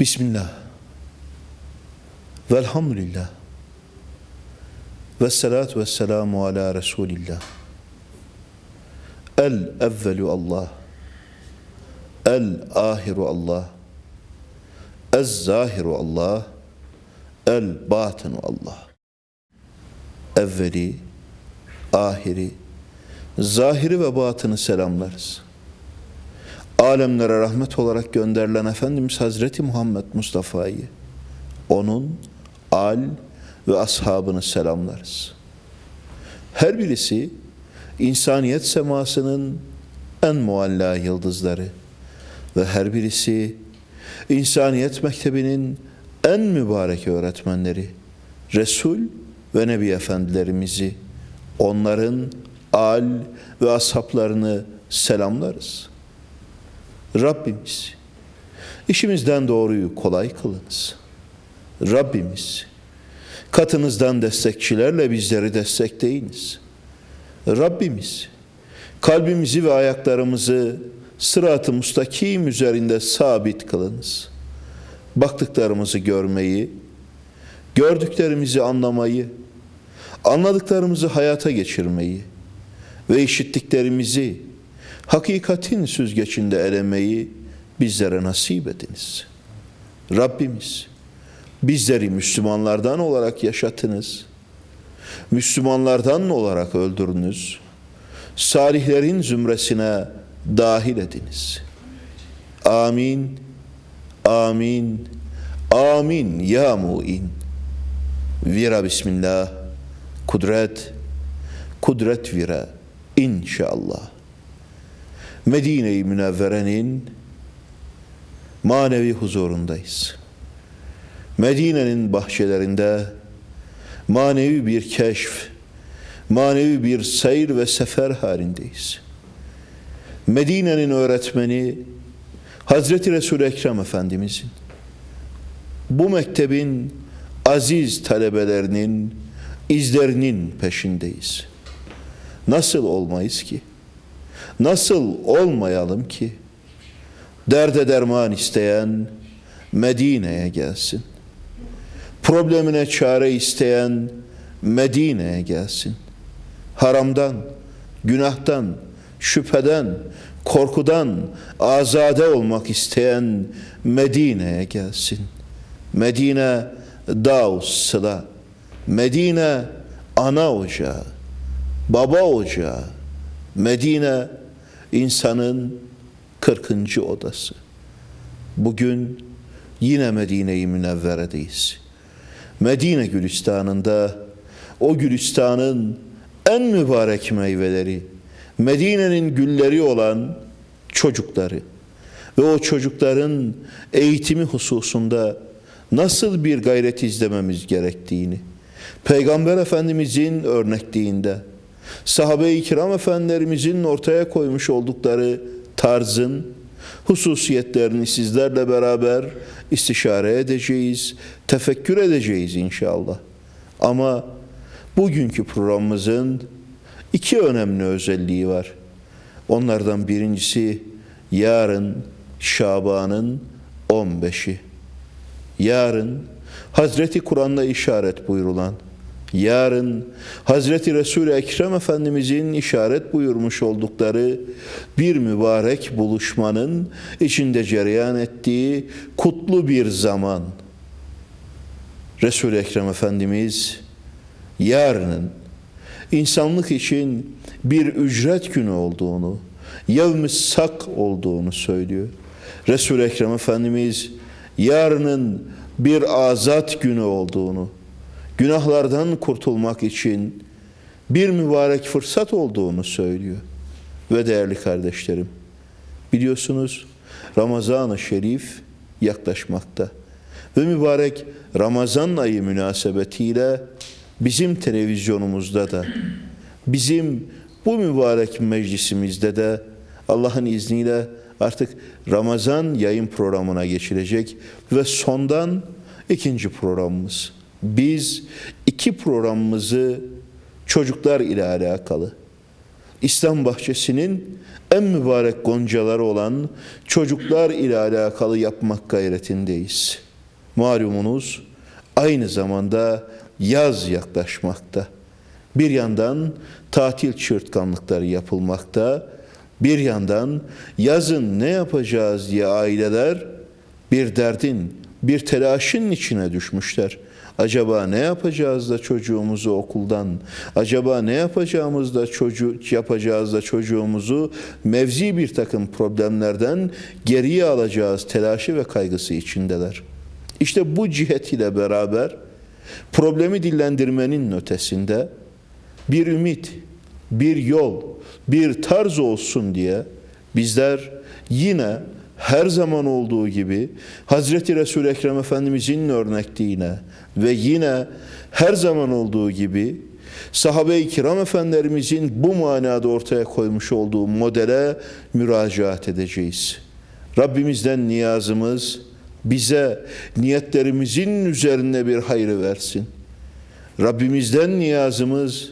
Bismillah. Velhamdülillah. Ve salatu ve selamu ala Resulillah. El evvelu Allah. El ahiru Allah. Ez zahiru Allah. El batinu Allah. Evveli, ahiri, zahiri ve batını selamlarız. Alemlere rahmet olarak gönderilen Efendimiz Hazreti Muhammed Mustafa'yı, onun al ve ashabını selamlarız. Her birisi insaniyet semasının en mualla yıldızları ve her birisi insaniyet mektebinin en mübarek öğretmenleri, Resul ve Nebi Efendilerimizi, onların al ve ashablarını selamlarız. Rabbimiz, işimizden doğruyu kolay kılınız. Rabbimiz, katınızdan destekçilerle bizleri destekleyiniz. Rabbimiz, kalbimizi ve ayaklarımızı sırat-ı müstakim üzerinde sabit kılınız. Baktıklarımızı görmeyi, gördüklerimizi anlamayı, anladıklarımızı hayata geçirmeyi ve işittiklerimizi hakikatin süzgeçinde elemeyi bizlere nasip ediniz. Rabbimiz bizleri Müslümanlardan olarak yaşatınız. Müslümanlardan olarak öldürünüz. Salihlerin zümresine dahil ediniz. Amin. Amin. Amin ya mu'in. Vira bismillah. Kudret. Kudret vira. İnşallah. Medine-i Münevvere'nin manevi huzurundayız. Medine'nin bahçelerinde manevi bir keşf, manevi bir seyir ve sefer halindeyiz. Medine'nin öğretmeni Hazreti Resul-i Ekrem Efendimizin bu mektebin aziz talebelerinin izlerinin peşindeyiz. Nasıl olmayız ki? Nasıl olmayalım ki? Derde derman isteyen Medine'ye gelsin. Problemine çare isteyen Medine'ye gelsin. Haramdan, günahtan, şüpheden, korkudan azade olmak isteyen Medine'ye gelsin. Medine Davus Sıla. Medine ana ocağı, baba ocağı. Medine insanın 40. odası. Bugün yine Medine-i Münevvere'deyiz. Medine Gülistan'ında o Gülistan'ın en mübarek meyveleri, Medine'nin gülleri olan çocukları ve o çocukların eğitimi hususunda nasıl bir gayret izlememiz gerektiğini, Peygamber Efendimizin örnekliğinde, sahabe-i kiram efendilerimizin ortaya koymuş oldukları tarzın, hususiyetlerini sizlerle beraber istişare edeceğiz, tefekkür edeceğiz inşallah. Ama bugünkü programımızın iki önemli özelliği var. Onlardan birincisi yarın Şaban'ın 15'i. Yarın Hazreti Kur'an'da işaret buyurulan, yarın Hazreti Resul-i Ekrem Efendimizin işaret buyurmuş oldukları bir mübarek buluşmanın içinde cereyan ettiği kutlu bir zaman. Resul-i Ekrem Efendimiz yarının insanlık için bir ücret günü olduğunu, yevmi sak olduğunu söylüyor. Resul-i Ekrem Efendimiz yarının bir azat günü olduğunu, günahlardan kurtulmak için bir mübarek fırsat olduğunu söylüyor. Ve değerli kardeşlerim, biliyorsunuz Ramazan-ı Şerif yaklaşmakta. Ve mübarek Ramazan ayı münasebetiyle bizim televizyonumuzda da, bizim bu mübarek meclisimizde de Allah'ın izniyle artık Ramazan yayın programına geçilecek ve sondan ikinci programımız. Biz iki programımızı çocuklar ile alakalı, İslam bahçesinin en mübarek goncaları olan çocuklar ile alakalı yapmak gayretindeyiz. Malumunuz aynı zamanda yaz yaklaşmakta. Bir yandan tatil çırtkanlıkları yapılmakta, bir yandan yazın ne yapacağız diye aileler bir derdin, bir telaşın içine düşmüşler. Acaba ne yapacağız da çocuğumuzu okuldan, acaba ne yapacağımız da çocuk yapacağız da çocuğumuzu mevzi bir takım problemlerden geriye alacağız telaşı ve kaygısı içindeler. İşte bu cihet ile beraber problemi dillendirmenin ötesinde bir ümit, bir yol, bir tarz olsun diye bizler yine her zaman olduğu gibi Hazreti Resul-i Ekrem Efendimizin örnekliğine ve yine her zaman olduğu gibi sahabe-i kiram efendilerimizin bu manada ortaya koymuş olduğu modele müracaat edeceğiz. Rabbimizden niyazımız bize niyetlerimizin üzerine bir hayrı versin. Rabbimizden niyazımız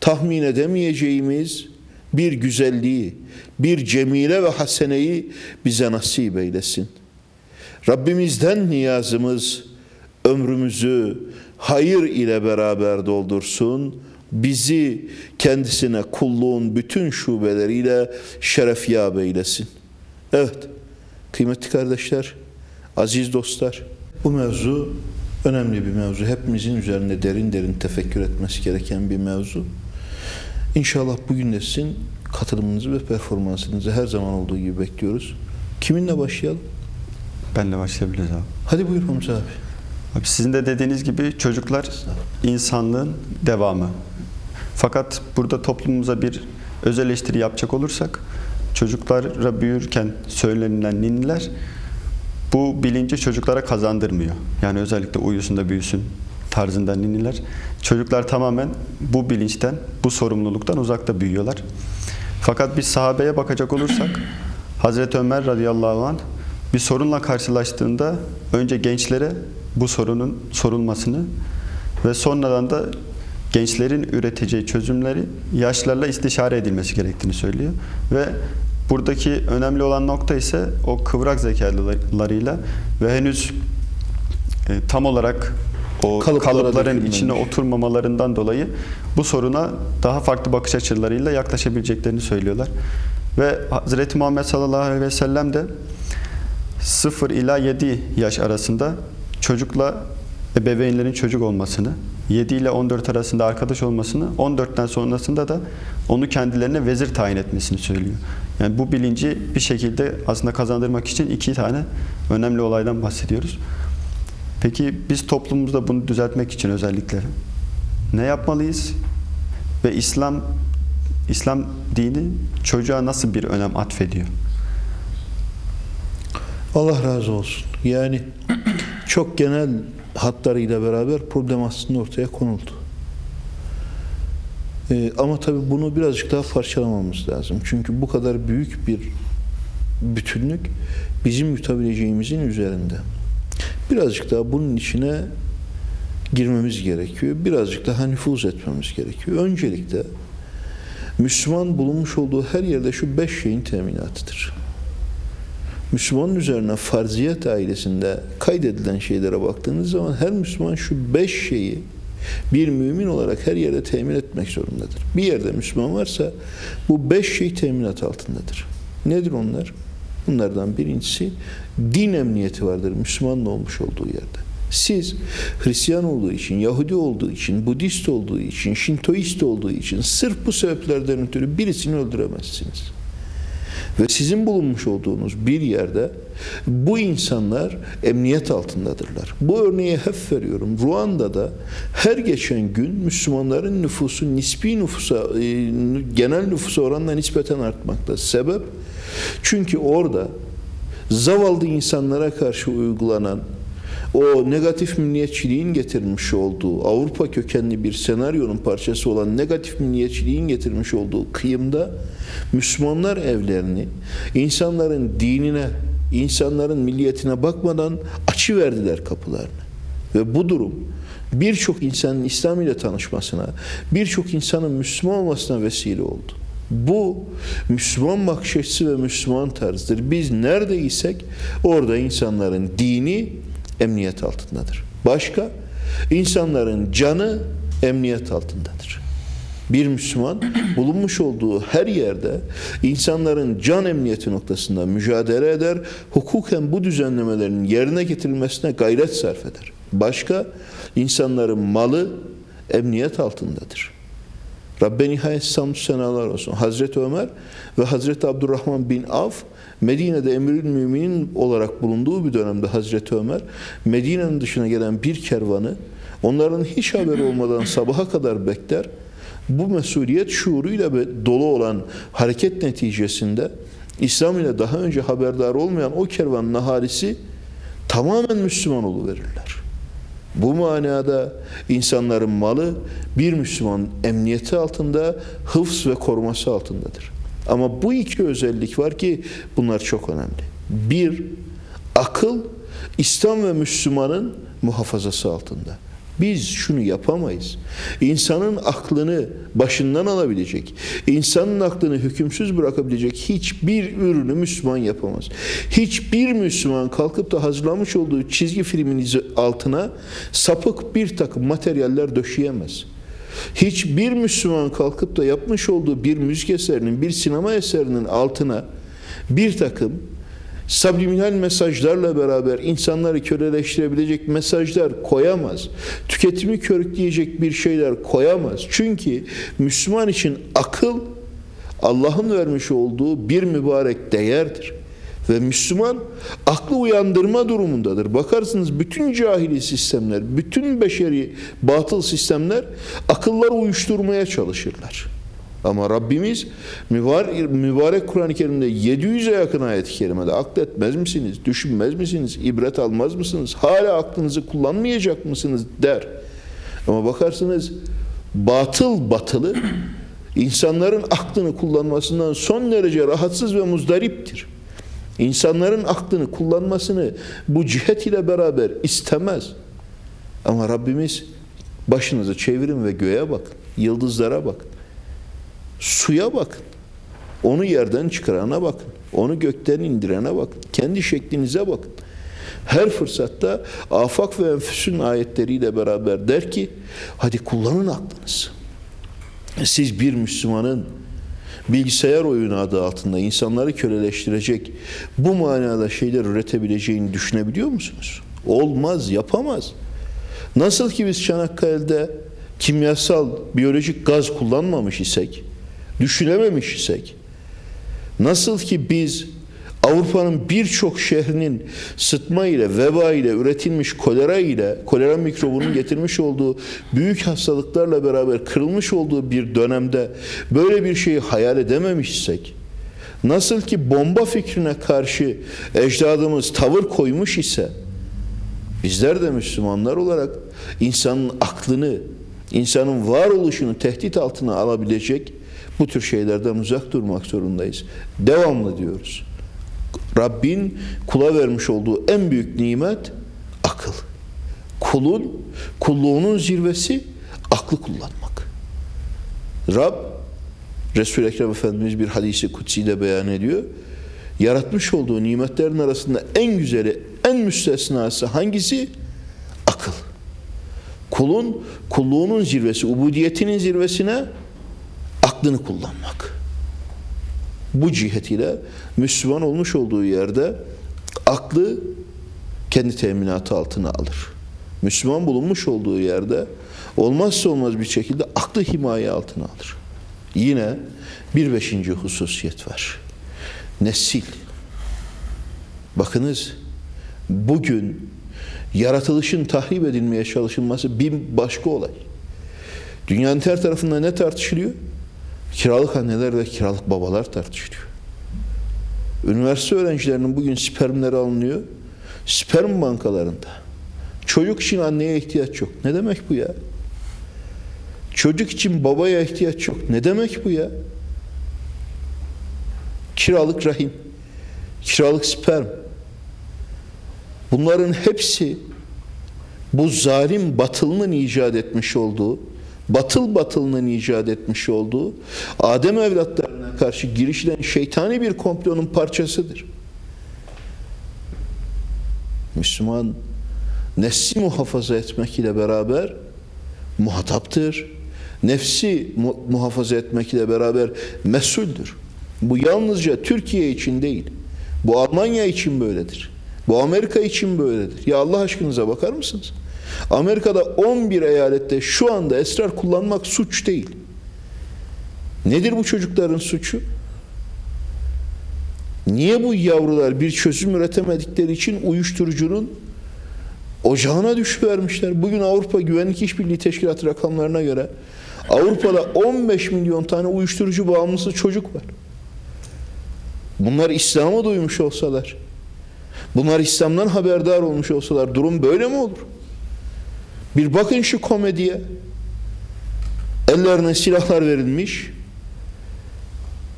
tahmin edemeyeceğimiz bir güzelliği, bir cemile ve haseneyi bize nasip eylesin. Rabbimizden niyazımız ömrümüzü hayır ile beraber doldursun. Bizi kendisine kulluğun bütün şubeleriyle şerefyab eylesin. Evet, kıymetli kardeşler, aziz dostlar, bu mevzu önemli bir mevzu. Hepimizin üzerinde derin derin tefekkür etmesi gereken bir mevzu. İnşallah bugün de sizin katılımınızı ve performansınızı her zaman olduğu gibi bekliyoruz. Kiminle başlayalım? Benle başlayabiliriz abi. Hadi buyur Hamza abi. Abi sizin de dediğiniz gibi çocuklar insanlığın devamı. Fakat burada toplumumuza bir öz eleştiri yapacak olursak çocuklara büyürken söylenilen ninniler bu bilinci çocuklara kazandırmıyor. Yani özellikle uyusun da büyüsün tarzında ninniler. Çocuklar tamamen bu bilinçten, bu sorumluluktan uzakta büyüyorlar. Fakat bir sahabeye bakacak olursak Hazreti Ömer radıyallahu anh bir sorunla karşılaştığında önce gençlere bu sorunun sorulmasını ve sonradan da gençlerin üreteceği çözümleri yaşlarla istişare edilmesi gerektiğini söylüyor. Ve buradaki önemli olan nokta ise o kıvrak zekalarıyla ve henüz e, tam olarak o Kalıplara kalıpların içine oturmamalarından dolayı bu soruna daha farklı bakış açılarıyla yaklaşabileceklerini söylüyorlar. Ve Hazreti Muhammed sallallahu aleyhi ve sellem de 0 ila 7 yaş arasında çocukla ebeveynlerin çocuk olmasını, 7 ile 14 arasında arkadaş olmasını, 14'ten sonrasında da onu kendilerine vezir tayin etmesini söylüyor. Yani bu bilinci bir şekilde aslında kazandırmak için iki tane önemli olaydan bahsediyoruz. Peki biz toplumumuzda bunu düzeltmek için özellikle ne yapmalıyız? Ve İslam İslam dini çocuğa nasıl bir önem atfediyor? Allah razı olsun. Yani çok genel hatlarıyla beraber problem aslında ortaya konuldu. Ee, ama tabii bunu birazcık daha parçalamamız lazım. Çünkü bu kadar büyük bir bütünlük bizim yutabileceğimizin üzerinde. Birazcık daha bunun içine girmemiz gerekiyor. Birazcık daha nüfuz etmemiz gerekiyor. Öncelikle Müslüman bulunmuş olduğu her yerde şu beş şeyin teminatıdır. Müslümanın üzerine farziyet ailesinde kaydedilen şeylere baktığınız zaman her Müslüman şu beş şeyi bir mümin olarak her yerde temin etmek zorundadır. Bir yerde Müslüman varsa bu beş şey teminat altındadır. Nedir onlar? Bunlardan birincisi din emniyeti vardır Müslümanın olmuş olduğu yerde. Siz Hristiyan olduğu için, Yahudi olduğu için, Budist olduğu için, Şintoist olduğu için sırf bu sebeplerden ötürü birisini öldüremezsiniz. Ve sizin bulunmuş olduğunuz bir yerde bu insanlar emniyet altındadırlar. Bu örneği hep veriyorum. Ruanda'da her geçen gün Müslümanların nüfusu nispi nüfusa, e, genel nüfusa oranla nispeten artmakta. Sebep? Çünkü orada zavallı insanlara karşı uygulanan o negatif milliyetçiliğin getirmiş olduğu Avrupa kökenli bir senaryonun parçası olan negatif milliyetçiliğin getirmiş olduğu kıyımda Müslümanlar evlerini insanların dinine, insanların milliyetine bakmadan açı verdiler kapılarını. Ve bu durum birçok insanın İslam ile tanışmasına, birçok insanın Müslüman olmasına vesile oldu. Bu Müslüman bakış açısı ve Müslüman tarzıdır. Biz neredeysek orada insanların dini emniyet altındadır. Başka? insanların canı emniyet altındadır. Bir Müslüman bulunmuş olduğu her yerde insanların can emniyeti noktasında mücadele eder, hukuken bu düzenlemelerin yerine getirilmesine gayret sarf eder. Başka? insanların malı emniyet altındadır. Rabbe nihayet samdü senalar olsun. Hazreti Ömer ve Hazreti Abdurrahman bin Avf Medine'de emirül müminin olarak bulunduğu bir dönemde Hazreti Ömer Medine'nin dışına gelen bir kervanı onların hiç haberi olmadan sabaha kadar bekler. Bu mesuliyet şuuruyla dolu olan hareket neticesinde İslam ile daha önce haberdar olmayan o kervanın ahalisi tamamen Müslüman verirler. Bu manada insanların malı bir Müslüman emniyeti altında, hıfz ve koruması altındadır. Ama bu iki özellik var ki bunlar çok önemli. Bir, akıl İslam ve Müslümanın muhafazası altında. Biz şunu yapamayız. İnsanın aklını başından alabilecek, insanın aklını hükümsüz bırakabilecek hiçbir ürünü Müslüman yapamaz. Hiçbir Müslüman kalkıp da hazırlamış olduğu çizgi filmin altına sapık bir takım materyaller döşeyemez. Hiçbir Müslüman kalkıp da yapmış olduğu bir müzik eserinin, bir sinema eserinin altına bir takım subliminal mesajlarla beraber insanları köleleştirebilecek mesajlar koyamaz. Tüketimi körükleyecek bir şeyler koyamaz. Çünkü Müslüman için akıl Allah'ın vermiş olduğu bir mübarek değerdir. Ve Müslüman aklı uyandırma durumundadır. Bakarsınız bütün cahili sistemler, bütün beşeri batıl sistemler akılları uyuşturmaya çalışırlar. Ama Rabbimiz mübarek, mübarek Kur'an-ı Kerim'de 700'e yakın ayet-i kerimede akletmez misiniz, düşünmez misiniz, ibret almaz mısınız, hala aklınızı kullanmayacak mısınız der. Ama bakarsınız batıl batılı insanların aklını kullanmasından son derece rahatsız ve muzdariptir. İnsanların aklını kullanmasını bu cihet ile beraber istemez. Ama Rabbimiz başınızı çevirin ve göğe bakın, yıldızlara bakın. Suya bakın. Onu yerden çıkarana bakın. Onu gökten indirene bakın. Kendi şeklinize bakın. Her fırsatta afak ve enfüsün ayetleriyle beraber der ki hadi kullanın aklınızı. Siz bir Müslümanın bilgisayar oyunu adı altında insanları köleleştirecek bu manada şeyler üretebileceğini düşünebiliyor musunuz? Olmaz, yapamaz. Nasıl ki biz Çanakkale'de kimyasal, biyolojik gaz kullanmamış isek, düşünememiş isek, nasıl ki biz Avrupa'nın birçok şehrinin sıtma ile, veba ile, üretilmiş kolera ile, kolera mikrobunun getirmiş olduğu büyük hastalıklarla beraber kırılmış olduğu bir dönemde böyle bir şeyi hayal edememişsek, nasıl ki bomba fikrine karşı ecdadımız tavır koymuş ise, bizler de Müslümanlar olarak insanın aklını, insanın varoluşunu tehdit altına alabilecek bu tür şeylerden uzak durmak zorundayız. Devamlı diyoruz. Rabbin kula vermiş olduğu en büyük nimet akıl. Kulun, kulluğunun zirvesi aklı kullanmak. Rab, Resul-i Ekrem Efendimiz bir hadisi kutsiyle beyan ediyor. Yaratmış olduğu nimetlerin arasında en güzeli, en müstesnası hangisi? Akıl. Kulun, kulluğunun zirvesi, ubudiyetinin zirvesine aklını kullanmak. Bu cihetiyle Müslüman olmuş olduğu yerde aklı kendi teminatı altına alır. Müslüman bulunmuş olduğu yerde olmazsa olmaz bir şekilde aklı himaye altına alır. Yine bir beşinci hususiyet var. Nesil. Bakınız bugün yaratılışın tahrip edilmeye çalışılması bir başka olay. Dünyanın her tarafında ne tartışılıyor? Kiralık anneler ve kiralık babalar tartışılıyor. Üniversite öğrencilerinin bugün spermleri alınıyor. Sperm bankalarında. Çocuk için anneye ihtiyaç yok. Ne demek bu ya? Çocuk için babaya ihtiyaç yok. Ne demek bu ya? Kiralık rahim, kiralık sperm. Bunların hepsi bu zalim batılının icat etmiş olduğu batıl batılının icat etmiş olduğu Adem evlatlarına karşı girişilen şeytani bir komplonun parçasıdır. Müslüman nesli muhafaza etmek ile beraber muhataptır. Nefsi mu- muhafaza etmek ile beraber mesuldür. Bu yalnızca Türkiye için değil. Bu Almanya için böyledir. Bu Amerika için böyledir. Ya Allah aşkınıza bakar mısınız? Amerika'da 11 eyalette şu anda esrar kullanmak suç değil. Nedir bu çocukların suçu? Niye bu yavrular bir çözüm üretemedikleri için uyuşturucunun ocağına düşüvermişler? Bugün Avrupa Güvenlik İşbirliği Teşkilatı rakamlarına göre Avrupa'da 15 milyon tane uyuşturucu bağımlısı çocuk var. Bunlar İslam'ı duymuş olsalar, bunlar İslam'dan haberdar olmuş olsalar durum böyle mi olur? Bir bakın şu komediye. Ellerine silahlar verilmiş.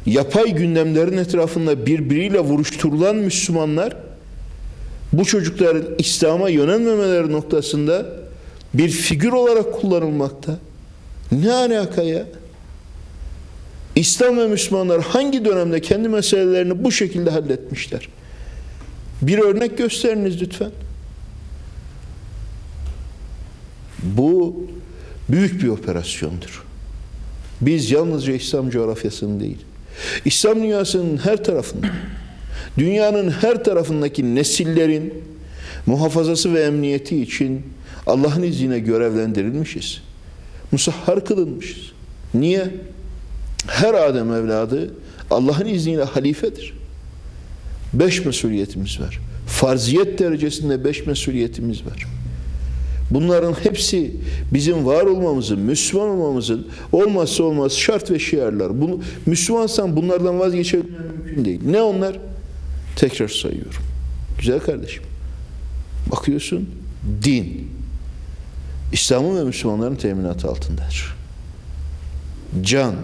Yapay gündemlerin etrafında birbiriyle vuruşturulan Müslümanlar bu çocukların İslam'a yönelmemeleri noktasında bir figür olarak kullanılmakta. Ne alaka ya? İslam ve Müslümanlar hangi dönemde kendi meselelerini bu şekilde halletmişler? Bir örnek gösteriniz lütfen. Bu büyük bir operasyondur. Biz yalnızca İslam coğrafyasının değil, İslam dünyasının her tarafında, dünyanın her tarafındaki nesillerin muhafazası ve emniyeti için Allah'ın izniyle görevlendirilmişiz. Musahhar kılınmışız. Niye? Her Adem evladı Allah'ın izniyle halifedir. Beş mesuliyetimiz var. Farziyet derecesinde beş mesuliyetimiz var. Bunların hepsi bizim var olmamızın, Müslüman olmamızın olmazsa olmaz şart ve şiarlar. Bunu, Müslümansan bunlardan vazgeçebilmen mümkün değil. Ne onlar? Tekrar sayıyorum. Güzel kardeşim. Bakıyorsun din. İslam'ın ve Müslümanların teminatı altındadır. Can.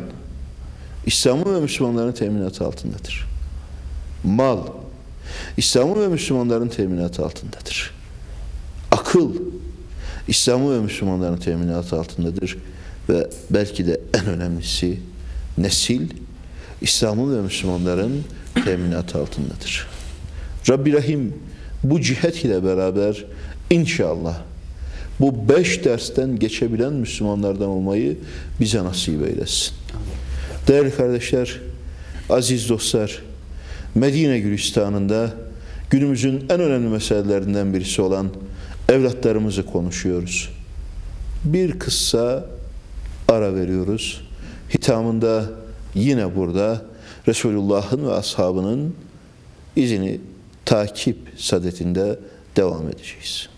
İslam'ın ve Müslümanların teminatı altındadır. Mal. İslam'ın ve Müslümanların teminatı altındadır. Akıl. İslam'ın ve Müslümanların teminatı altındadır. Ve belki de en önemlisi nesil İslam'ın ve Müslümanların teminatı altındadır. Rabbi Rahim bu cihet ile beraber inşallah bu beş dersten geçebilen Müslümanlardan olmayı bize nasip eylesin. Değerli kardeşler, aziz dostlar, Medine Gülistan'ında günümüzün en önemli meselelerinden birisi olan evlatlarımızı konuşuyoruz. Bir kıssa ara veriyoruz. Hitamında yine burada Resulullah'ın ve ashabının izini takip sadetinde devam edeceğiz.